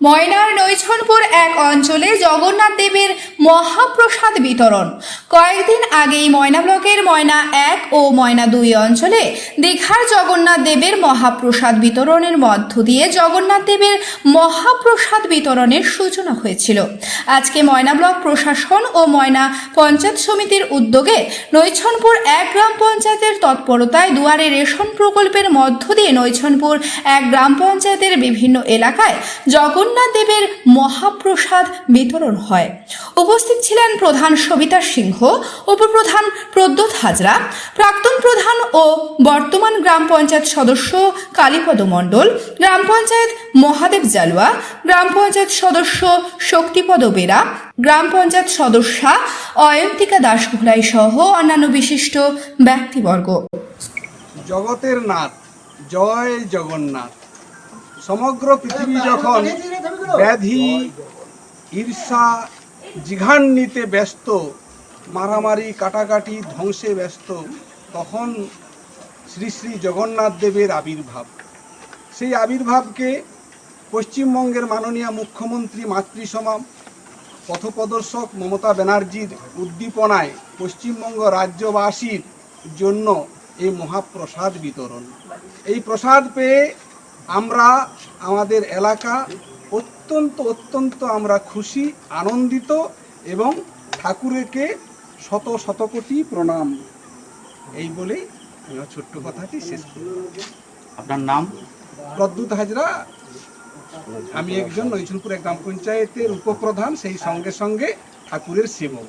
ময়নার নৈছনপুর এক অঞ্চলে জগন্নাথ দেবের মহাপ্রসাদ বিতরণ। কয়েকদিন আগেই ময়না ব্লকের ময়না এক ও ময়না দুই অঞ্চলে দীঘার জগন্নাথ দেবের মহাপ্রসাদ বিতরণের মধ্য দিয়ে জগন্নাথ দেবের মহাপ্রসাদ বিতরণের সূচনা হয়েছিল। আজকে ময়না ব্লক প্রশাসন ও ময়না পঞ্চায়েত সমিতির উদ্যোগে নৈছনপুর এক গ্রাম পঞ্চায়েতের তৎপরতায় দুয়ারে রেশন প্রকল্পের মধ্য দিয়ে নৈছনপুর এক গ্রাম পঞ্চায়েতের বিভিন্ন এলাকায় জগন্নাথ দেবের মহাপ্রসাদ বিতরণ হয়। উপস্থিত ছিলেন প্রধান সবিতা সিংহ, উপপ্রধান প্রদ্যোৎ হাজরা, প্রাক্তন প্রধান ও বর্তমান গ্রাম পঞ্চায়েত সদস্য কালীপদ মণ্ডল, গ্রাম পঞ্চায়েত মহাদেব জালুয়া, গ্রাম পঞ্চায়েত সদস্য শক্তিপদ বেরা, গ্রাম পঞ্চায়েত সদস্যা অয়ন্তিকা দাসঘোলাই সহ অন্যান্য বিশিষ্ট ব্যক্তিবর্গ। জগতের নাথ, জয় জগন্নাথ। সমগ্র পৃথিবী যখন ব্যাধি, ঈর্ষা জিঘান্বিতে ব্যস্ত, মারামারি, কাটাকাটি, ধ্বংসে ব্যস্ত, তখন শ্রী শ্রী জগন্নাথ দেবের আবির্ভাব। সেই আবির্ভাবকে পশ্চিমবঙ্গের মাননীয় মুখ্যমন্ত্রী মাতৃসমা পথপ্রদর্শক মমতা ব্যানার্জির উদ্দীপনায় পশ্চিমবঙ্গ রাজ্যবাসীর জন্য এই মহাপ্রসাদ বিতরণ। এই প্রসাদ পেয়ে আমরা আমাদের এলাকা অত্যন্ত অত্যন্ত আমরা খুশি আনন্দিত এবং ঠাকুরকে শত শতকোটি প্রণাম। এই বলেই আমি ছোট্ট কথাটি শেষ করি। আপনার নাম? প্রদ্যুৎ হাজরা। আমি একজন নৈচুলপুর গ্রাম পঞ্চায়েতের উপপ্রধান সেই সঙ্গে সঙ্গে ঠাকুরের সেবক।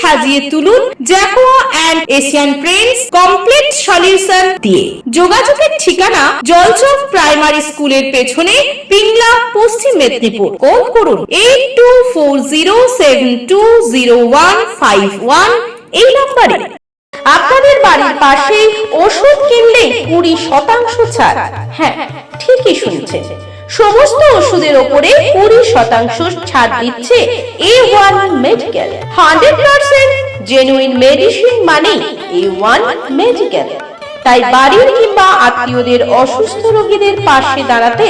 সাজিয়ে তুলুন Jaquar and Asian paints complete solution দিয়ে। যোগাযোগের ঠিকানা জলচক প্রাইমারি স্কুলের পেছনে পিংলা, পশ্চিম মেদিনীপুর। কল করুন এইট এই নম্বরে। আপনাদের বাড়ির পাশে ওষুধ কিনলে কুড়ি শতাংশ ছাড়। হ্যাঁ ঠিকই শুনছেন। সমস্ত ওষুধের ওপরে কুড়ি শতাংশ ছাড় দিচ্ছে A one medical hundred percent genuine medicine মানে এ ওয়ান মেডিকেল তাই বাড়ির কিংবা আত্মীয়দের অসুস্থ রোগীদের পাশে দাঁড়াতে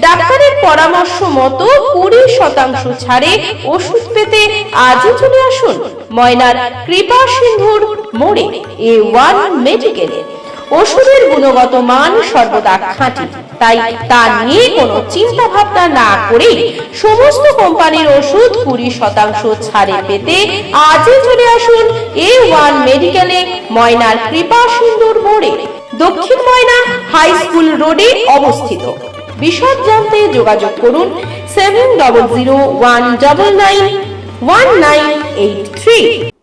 ডাক্তারের পরামর্শ মতো কুড়ি শতাংশ ছাড়ে ওষুধ পেতে আজই চলে আসুন ময়নার কৃপা সিন্ধুর মোড়ে এ ওয়ান মেডিকেলে ওষুধের গুণগত মান সর্বদা খাঁটি। তাই তা নিয়ে কোনো চিন্তা ভাবনা না করে সমস্ত কোম্পানির ওষুধ কুড়ি শতাংশ ছাড়ে পেতে আজই চলে আসুন এ ওয়ান মেডিকেলে, ময়নার কৃপা সিন্দুর মোড়ে। দক্ষিণ ময়না হাই স্কুল রোডে অবস্থিত। বিশদ জানতে যোগাযোগ করুন seven double zero one double nine one nine eight three.